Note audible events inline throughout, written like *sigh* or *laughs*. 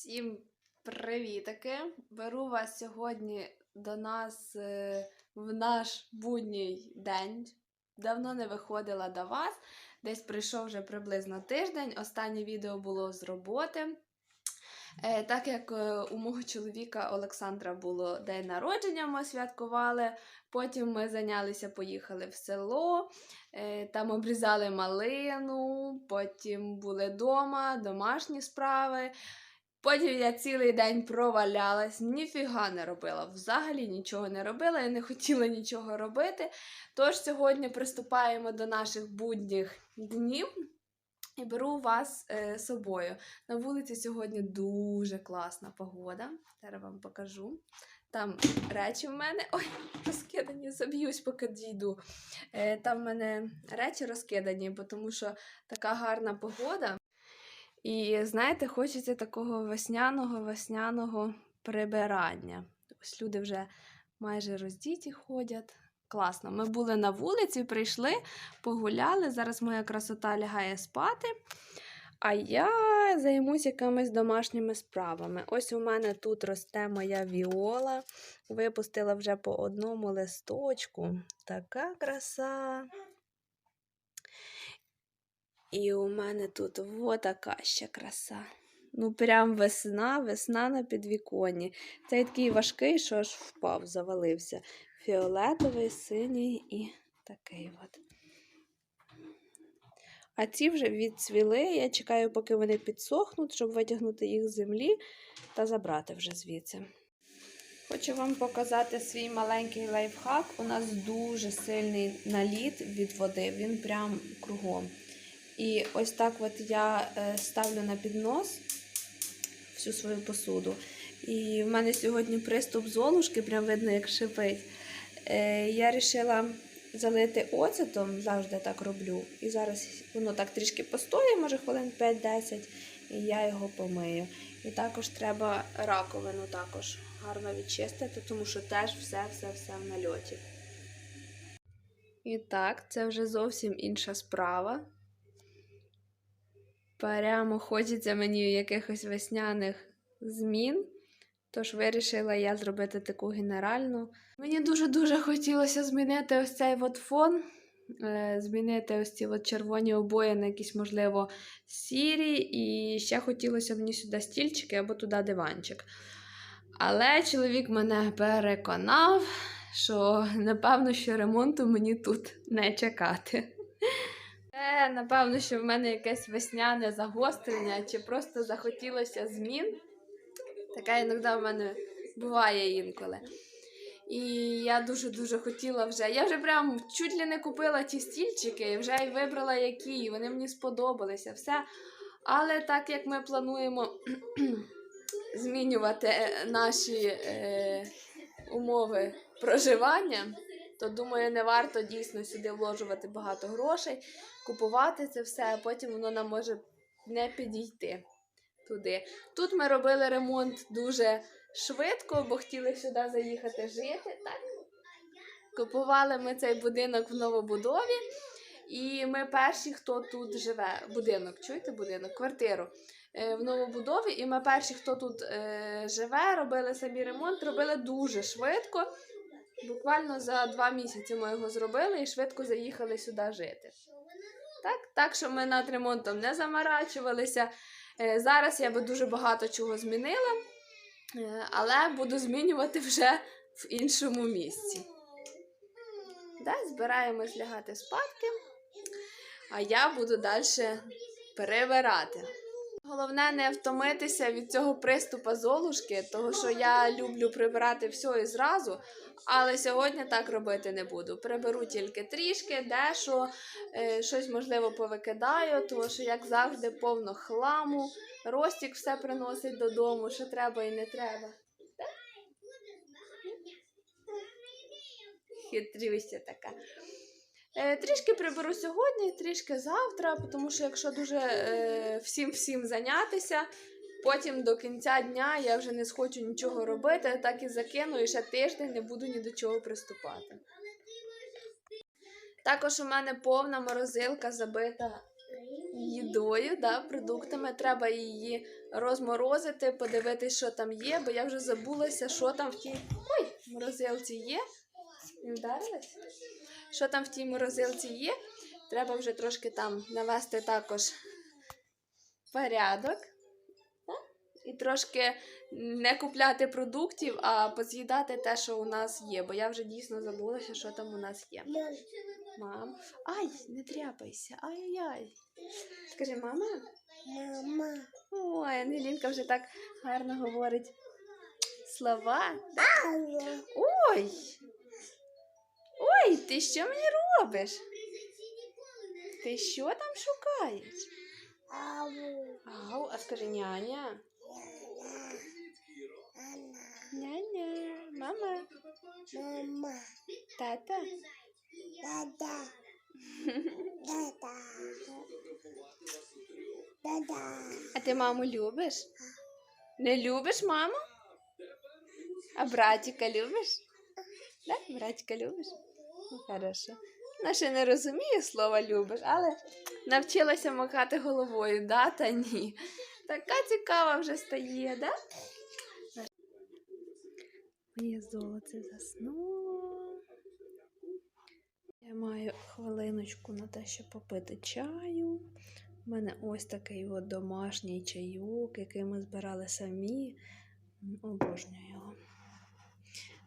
Всім привітики! Беру вас сьогодні до нас е, в наш будній день. Давно не виходила до вас. Десь прийшов вже приблизно тиждень. Останнє відео було з роботи. Е, Так як е, у мого чоловіка Олександра було день народження, ми святкували. Потім ми зайнялися, поїхали в село, там обрізали малину, потім були вдома, домашні справи. Потім я цілий день провалялась, ніфіга не робила. Взагалі нічого не робила, я не хотіла нічого робити. Тож сьогодні приступаємо до наших будніх днів і беру вас е, собою. На вулиці сьогодні дуже класна погода. Зараз вам покажу. Там речі в мене. Ой, розкидані, заб'юсь, поки дійду. Е, там в мене речі розкидані, бо тому що така гарна погода. І знаєте, хочеться такого весняного весняного прибирання. Ось люди вже майже роздіті ходять. Класно. Ми були на вулиці, прийшли, погуляли. Зараз моя красота лягає спати. А я займусь якимись домашніми справами. Ось у мене тут росте моя віола. Випустила вже по одному листочку. Така краса. І у мене тут вот така ще краса. Ну, прям весна, весна на підвіконні. Цей такий важкий, що аж впав, завалився. Фіолетовий, синій і такий от. А ці вже відцвіли. Я чекаю, поки вони підсохнуть, щоб витягнути їх з землі та забрати вже звідси. Хочу вам показати свій маленький лайфхак. У нас дуже сильний наліт від води, він прям кругом. І ось так от я е, ставлю на піднос всю свою посуду. І в мене сьогодні приступ золушки, прям видно, як шипить. Е, Я вирішила залити оцетом, завжди так роблю. І зараз воно так трішки постоє, може хвилин 5-10, і я його помию. І також треба раковину також гарно відчистити, тому що теж все-все-все в нальоті. І так, це вже зовсім інша справа. Прямо хочеться мені якихось весняних змін. Тож вирішила я зробити таку генеральну. Мені дуже-дуже хотілося змінити ось цей от фон, е, змінити ось ці от червоні обої на якісь, можливо, сірі. І ще хотілося мені сюди стільчики або туди диванчик. Але чоловік мене переконав, що напевно, що ремонту мені тут не чекати. Це, напевно, що в мене якесь весняне загострення, чи просто захотілося змін. Таке іноді в мене буває інколи. І я дуже-дуже хотіла вже. Я вже прям чуть ли не купила ті стільчики, вже й вибрала які, і вони мені сподобалися. Все. Але так як ми плануємо *clears throat* змінювати е, наші е, умови проживання, то думаю, не варто дійсно сюди вложувати багато грошей, купувати це все, а потім воно нам може не підійти туди. Тут ми робили ремонт дуже швидко, бо хотіли сюди заїхати жити. Так? Купували ми цей будинок в новобудові. І ми перші, хто тут живе. Будинок, чуєте будинок, квартиру е, в новобудові. І ми перші, хто тут е, живе, робили самі ремонт, робили дуже швидко. Буквально за два місяці ми його зробили і швидко заїхали сюди жити. Так, так що ми над ремонтом не заморачувалися. Е, Зараз я би дуже багато чого змінила, е, але буду змінювати вже в іншому місці. Да, збираємось лягати спадки, а я буду далі перебирати. Головне не втомитися від цього приступу золушки, тому що я люблю прибирати все і зразу, але сьогодні так робити не буду. Приберу тільки трішки, дещо, е, щось можливо повикидаю, тому що, як завжди, повно хламу. Ростік все приносить додому, що треба і не треба. Хитрюся така. Е, трішки приберу сьогодні, трішки завтра, тому що якщо дуже е, всім-всім зайнятися, потім до кінця дня я вже не схочу нічого робити, так і закину, і ще тиждень не буду ні до чого приступати. Також у мене повна морозилка забита їдою, да, продуктами. Треба її розморозити, подивитись, що там є, бо я вже забулася, що там в тій Ой, морозилці є. Вдарилась? Що там в тій морозилці є? Треба вже трошки там навести також порядок. І трошки не купляти продуктів, а поз'їдати те, що у нас є. Бо я вже дійсно забулася, що там у нас є. Мам. Ай, не тряпайся. Ай-яй. Скажи, мама. Мама. Ой, Ангелінка вже так гарно говорить слова. Ой. Ой, ти що мені робиш? Ти що там шукаєш? Ау, а скажи няня. Няня. Мама. Мама. Тата. Дада. Дада. Дада. А ти маму любиш? Не любиш маму? А братика любиш? Да? Братика любиш? Ну, хорошо. Вона ще не розуміє слова любиш, але навчилася махати головою, да та ні. Така цікава вже стає, да? Моє золоце заснуло. Я маю хвилиночку на те, щоб попити чаю. У мене ось такий от домашній чайок, який ми збирали самі. Обожнюю його.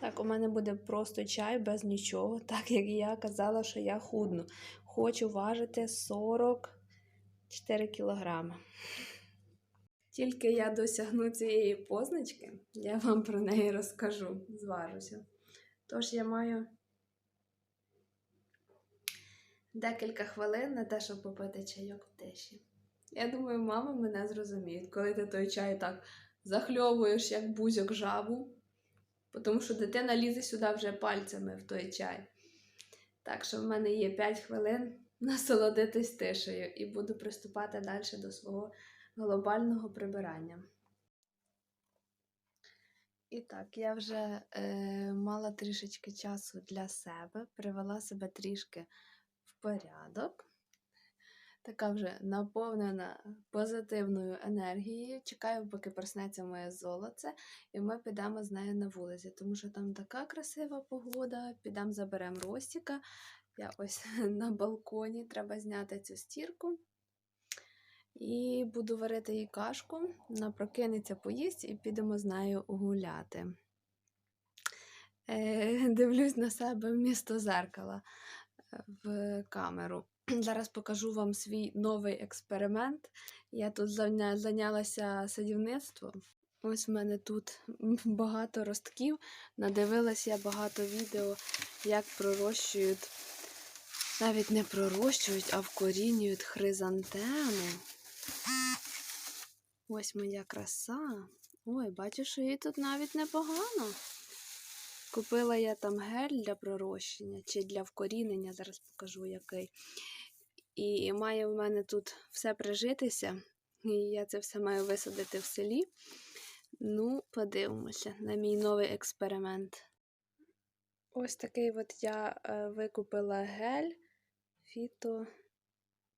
Так, у мене буде просто чай без нічого, *laughs* так як я казала, що я худну. Хочу важити 44 кілограми. Тільки я досягну цієї позначки, я вам про неї розкажу, зважуся. Тож я маю декілька хвилин на те, щоб попити чайок в тиші. Я думаю, мама мене зрозуміє, коли ти той чай так захльовуєш, як бузьок жабу, тому що дитина лізе сюди вже пальцями в той чай. Так що в мене є 5 хвилин *laughs* насолодитись тишею і буду приступати далі до свого глобального прибирання. І так, я вже е, мала трішечки часу для себе, привела себе трішки в порядок. Така вже наповнена позитивною енергією. Чекаю, поки проснеться моє золоце, і ми підемо з нею на вулиці, тому що там така красива погода. Підемо заберемо Ростіка. Я ось *laughs* на балконі, треба зняти цю стірку. І буду варити їй кашку. Вона прокинеться, поїсть і підемо з нею гуляти. Е, *laughs* дивлюсь на себе вмісто зеркала е, в камеру. *clears throat* Зараз покажу вам свій новий експеримент. Я тут зайнялася садівництвом. Ось в мене тут *laughs* багато ростків. Надивилася я багато відео, як пророщують, навіть не пророщують, а вкорінюють хризантеми. Ось моя краса. Ой, бачу, що їй тут навіть непогано. Купила я там гель для пророщення чи для вкорінення, зараз покажу який. І має в мене тут все прижитися. І я це все маю висадити в селі. Ну, подивимося на мій новий експеримент. Ось такий от я е, викупила гель фіто,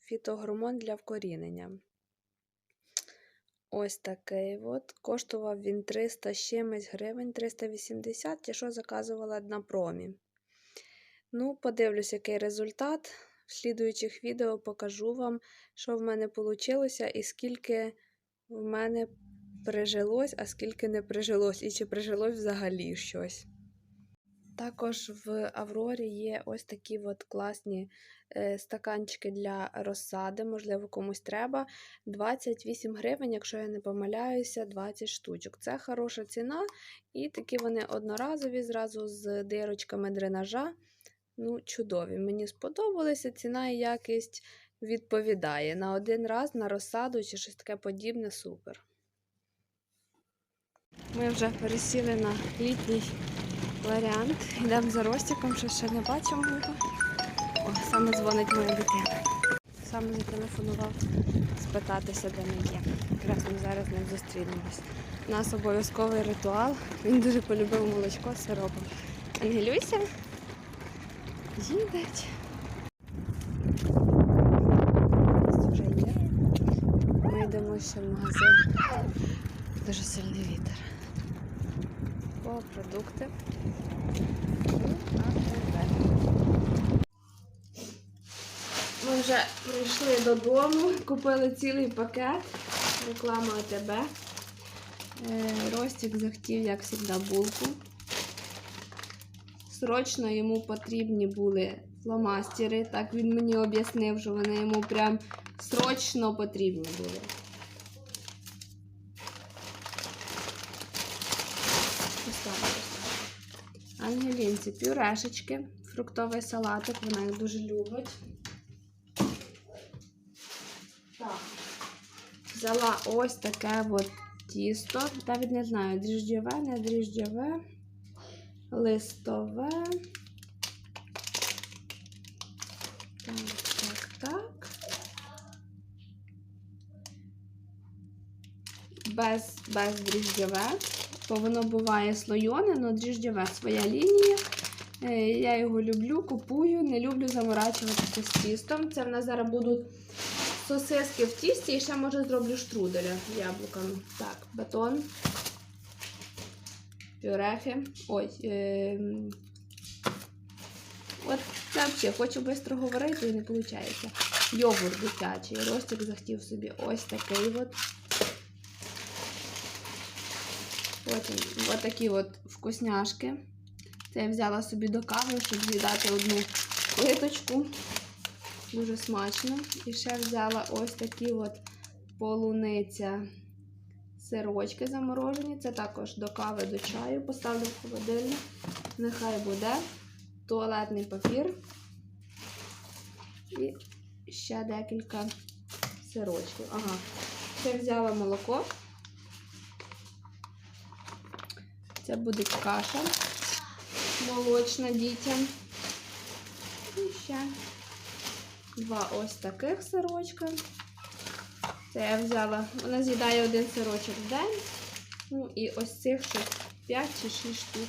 фітогормон для вкорінення. Ось такий от. Коштував він 300 з чимось гривень, 380, ті, що заказувала на промі. Ну, подивлюсь, який результат. В слідуючих відео покажу вам, що в мене вийшло і скільки в мене прижилось, а скільки не прижилось, і чи прижилось взагалі щось. Також в Аврорі є ось такі от класні е, стаканчики для розсади, можливо, комусь треба. 28 гривень, якщо я не помиляюся, 20 штучок. Це хороша ціна, і такі вони одноразові, зразу з дирочками дренажа. Ну, чудові. Мені сподобалися, ціна і якість відповідає. На один раз на розсаду чи щось таке подібне супер. Ми вже пересіли на літній варіант. Йдемо за Ростиком, що ще не бачимо його. О, саме дзвонить моя дитина. Саме зателефонував спитатися, де ми є. Якраз ми зараз з зустрінемось. У нас обов'язковий ритуал. Він дуже полюбив молочко з сиропом. Ангелюйся їдуть. Ми йдемо ще в магазин. Дуже сильний вітер. По продукти. Ми вже прийшли додому, купили цілий пакет, реклама ОТБ. Е, Ростік захотів, як завжди, булку. Срочно йому потрібні були фломастери. Так він мені об'яснив, що вони йому прям срочно потрібні були. Ангелінці пюрешечки, фруктовий салатик, вона їх дуже любить. Так. Взяла ось таке от тісто. Навіть не знаю, дріжджове, не дріжджове, листове. Так, так, так. Без, без дріжджове. Бо воно буває слойоне, але дріжджове своя лінія. Е, Я його люблю, купую, не люблю заморачуватися з тістом. Це в нас зараз будуть сосиски в тісті і ще може зроблю штруделя яблуками. Так, батон, пюрехи. Ой. Е От це взагалі, хочу швидко говорити і не виходить. Йогурт дитячий. Ростик захотів собі ось такий от. Потім от такі от вкусняшки. Це я взяла собі до кави, щоб з'їдати одну плиточку. Дуже смачно. І ще взяла ось такі от полуниця сирочки заморожені. Це також до кави, до чаю. Поставлю в холодильник. Нехай буде. Туалетний папір. І ще декілька сирочків. Ага. Ще взяла молоко. Це буде каша молочна дітям. І ще два ось таких сирочка. Це я взяла, вона з'їдає один сирочок в день. Ну і ось цих ще 5 чи 6 штук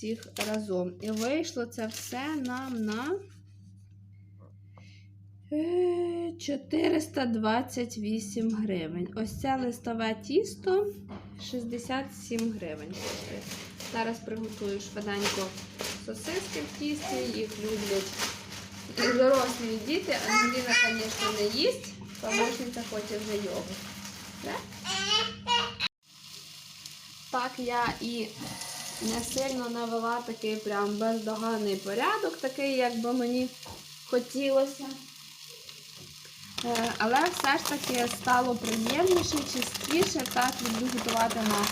всіх разом. І вийшло це все нам на е, 428 гривень. Ось це листове тісто 67 гривень. Зараз приготую швиденько сосиски в тісті, їх люблять дорослі діти. Ангеліна, звісно, не їсть, помощниця хоче вже йогурт. Да? Так я і не сильно навела такий прям бездоганний порядок, такий, як би мені хотілося. Е, Але все ж таки стало приємніше, чистіше. Так люблю готувати на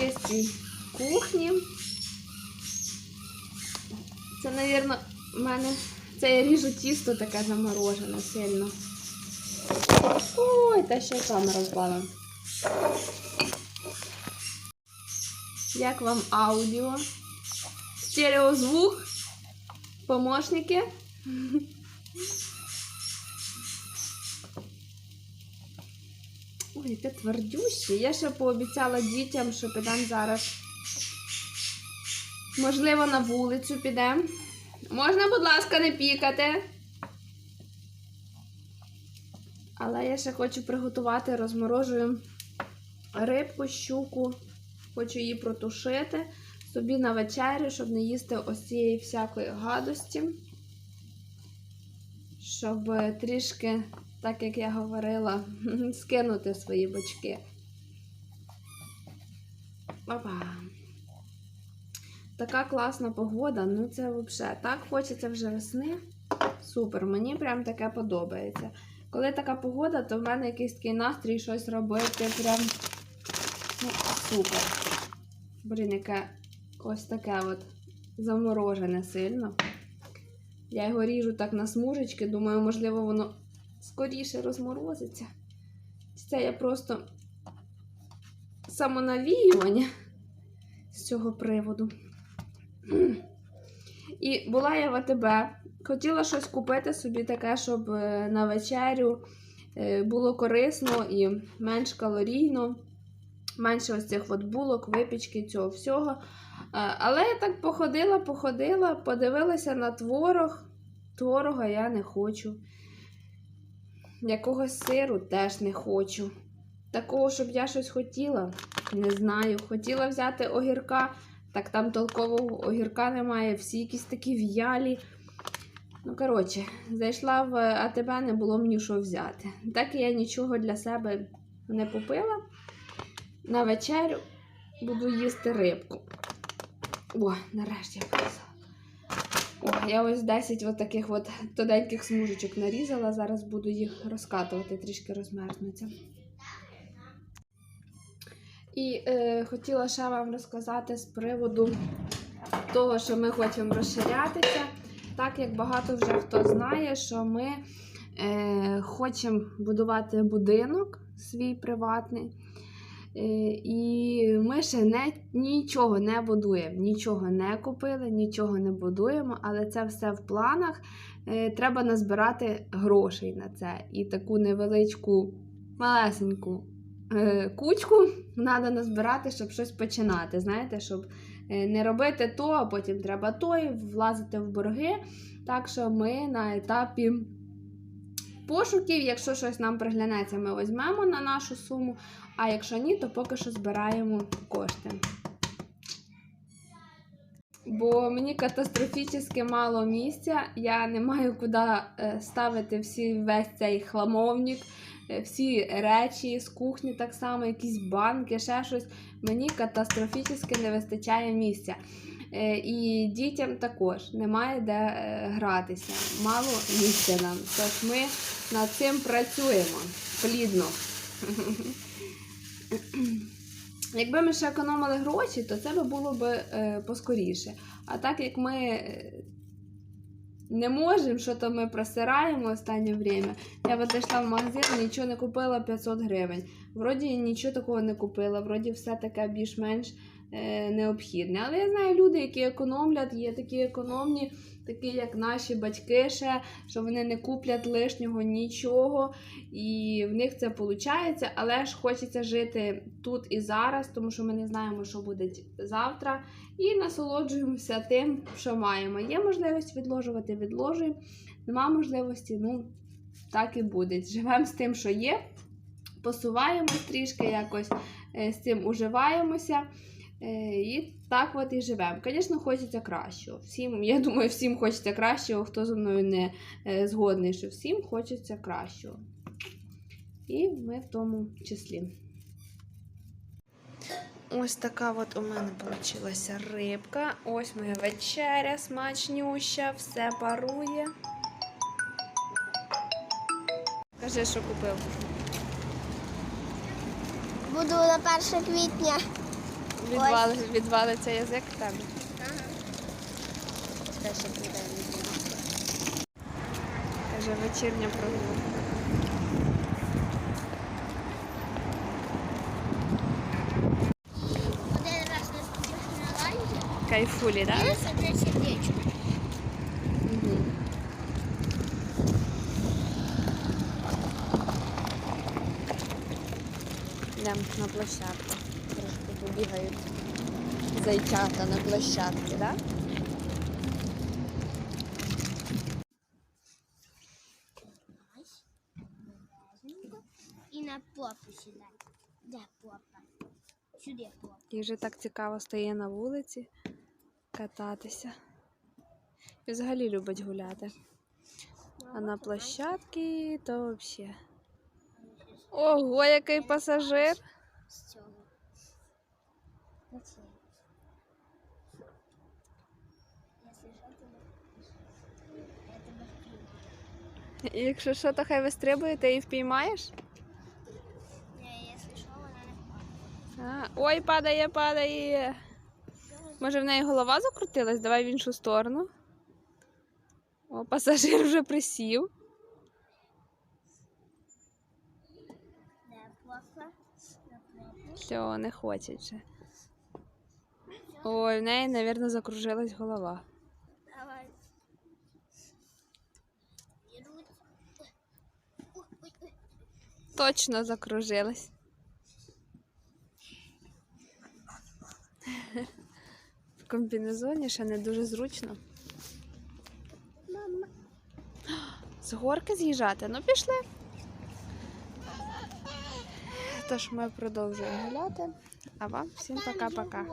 чистій кухні. Це, мабуть, в мене це я ріжу тісто таке заморожене сильно. Ой, та ще камера впала. Як вам аудіо? Стереозвук? Помощники? Ой, яке твердюще. Я ще пообіцяла дітям, що підемо зараз. Можливо, на вулицю підемо. Можна, будь ласка, не пікати. Але я ще хочу приготувати, розморожую рибку, щуку. Хочу її протушити собі на вечерю, щоб не їсти ось цієї всякої гадості. Щоб трішки, так як я говорила, *laughs* скинути свої бочки. Опа. Така класна погода, ну це взагалі так хочеться вже весни. Супер, мені прям таке подобається. Коли така погода, то в мене якийсь такий настрій щось робити. Прям ну, супер. Блін, яке ось таке от заморожене сильно. Я його ріжу так на смужечки, думаю, можливо, воно скоріше розморозиться. Це я просто самонавіювання з цього приводу. І була я в АТБ. Хотіла щось купити собі таке, щоб е, на вечерю е, було корисно і менш калорійно, менше ось цих от булок, випічки, цього всього. Е, Але я так походила, походила, подивилася на творог. Творога я не хочу. Якогось сиру теж не хочу. такого, щоб я щось хотіла, не знаю. Хотіла взяти огірка, так там толкового огірка немає, всі якісь такі в'ялі. Ну, коротше, зайшла в АТБ, не було мені що взяти. Так я нічого для себе не купила. На вечерю буду їсти рибку. О, нарешті я показала. О, я ось 10 от таких от тоненьких смужечок нарізала. Зараз буду їх розкатувати, трішки розмерзнуться. І е, хотіла ще вам розказати з приводу того, що ми хочемо розширятися. Так як багато вже хто знає, що ми е, хочемо будувати будинок свій приватний. Е, і ми ще не, нічого не будуємо, нічого не купили, нічого не будуємо, але це все в планах. Е, треба назбирати грошей на це. І таку невеличку, малесеньку е, кучку *laughs* треба назбирати, щоб щось починати. Знаєте, щоб не робити то, а потім треба то і влазити в борги. Так що ми на етапі пошуків, якщо щось нам приглянеться, ми візьмемо на нашу суму. А якщо ні, то поки що збираємо кошти. Бо мені катастрофічно мало місця. Я не маю куди е, ставити всі, весь цей хламовник, е, всі речі з кухні, так само, якісь банки, ще щось. Мені катастрофічно не вистачає місця. Е, І дітям також немає де е, гратися. Мало місця нам. Тож ми над цим працюємо плідно. *clears throat* Якби ми ще економили гроші, то це було б е, поскоріше. А так як ми е, не можемо, що то ми просираємо останнє время. Я вот зайшла в магазин, нічого не купила 500 гривень. Вроді нічого такого не купила, вроді все таке більш-менш необхідне. Але я знаю люди, які економлять, є такі економні, такі як наші батьки ще, що вони не куплять лишнього нічого, і в них це виходить, але ж хочеться жити тут і зараз, тому що ми не знаємо, що буде завтра, і насолоджуємося тим, що маємо. Є можливість відложувати, відложуємо. Нема можливості, ну так і буде. Живемо з тим, що є, посуваємось трішки, якось е, з цим уживаємося. Е, І так от і живемо. Звісно, хочеться кращого. Всім, я думаю, всім хочеться кращого, хто зі мною не е, згодний, що всім хочеться кращого. І ми в тому числі. Ось така от у мене вийшла рибка. Ось моя вечеря смачнюща, все парує. Кажи, що купив. Буду на 1 квітня. Відвали, відвалиться язик в тебе. Це ще буде. Каже, вечірня прогулка. Кайфулі, так? Да? Угу. Йдемо на площадку. Побігають зайчата на площадці, так? Да? І на попу сідай. Де попа? Сюди попа. І вже так цікаво стає на вулиці кататися. І взагалі любить гуляти. А на площадці то взагалі. Ого, який пасажир! З Якщо що, то я тебе впіймаю. І Якщо що, то хай вистрибує, ти її впіймаєш? Ні, якщо що, вона не впаде. А, ой, падає, падає. Може в неї голова закрутилась? Давай в іншу сторону. О, пасажир вже присів. Все, не хоче вже. Ой, в неї, мабуть, закружилась голова. Давай. Ой. Точно закружилась. В комбінезоні ще не дуже зручно. Мама. З горки з'їжджати? Ну пішли. Тож ми продовжуємо гуляти. А вам всім пока-пока.